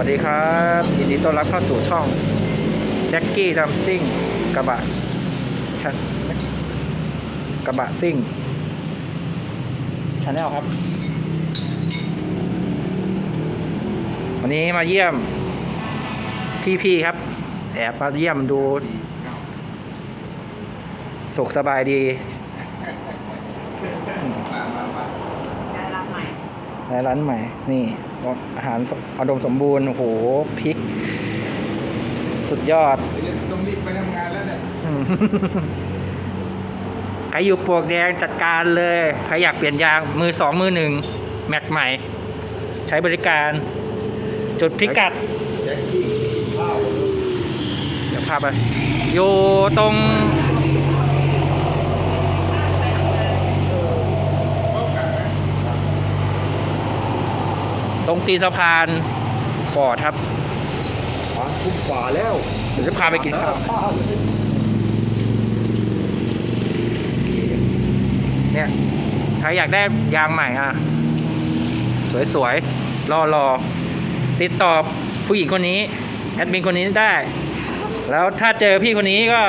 วัสดีครับยินดีต้อนรับเข้าสู่ช่องแจ็คกี้ดัมซิ่งกระบะชันกระบะซิ่งชาแนลครับ วันนี้มาเยี่ยมพี่ๆครับแอบมาเยี่ยมดู สุขสบายดี ในร้านใหม่ นี่อาหารสอุดมสมบูรณ์โอ้โหพริก สุดยอดต้องรีบไปทำงานแล้วเนี่ยอืมใครอยู่ปลวกแดงจัดการเลย ใครอยากเปลี่ยนยางมือสองมือหนึ่งแม็กใหม่ ใช้บริการ จุดพิกัดแจ็คกี้ข้าวเดี๋ยวพาไปอยู่ตรง ตรงตีนสะพานฟอร์ดครับขวาทุ่มขวาแล้วเดี๋ยวจะพาไปกินข้าวเนี่ยใครอยากได้ยางใหม่อะ สวยๆ รอๆ ติดต่อผู้หญิงคนนี้แอดมินคนนี้ได้ แล้วถ้าเจอพี่คนนี้ก็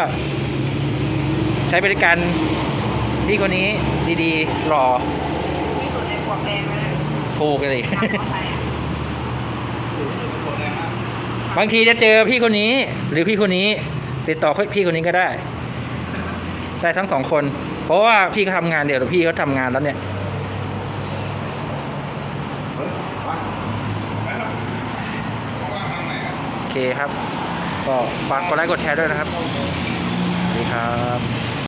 ใช้บริการพี่คนนี้ดีๆ รอที่สุดในปวกแดงเลยนะ ถูกเลยทางมอไซค์อะบางทีจะเจอพี่คนนี้ หรือพี่คนนี้ ติดต่อพี่คนนี้ก็ได้ได้ทั้งสองคน เพราะว่าพี่เขาทำงานเดี๋ยวพี่เขาทำงานแล้วเนี่ยโอเคครับ ก็ฝากกดไลค์กดแชร์ด้วยนะครับสวัสดีครับ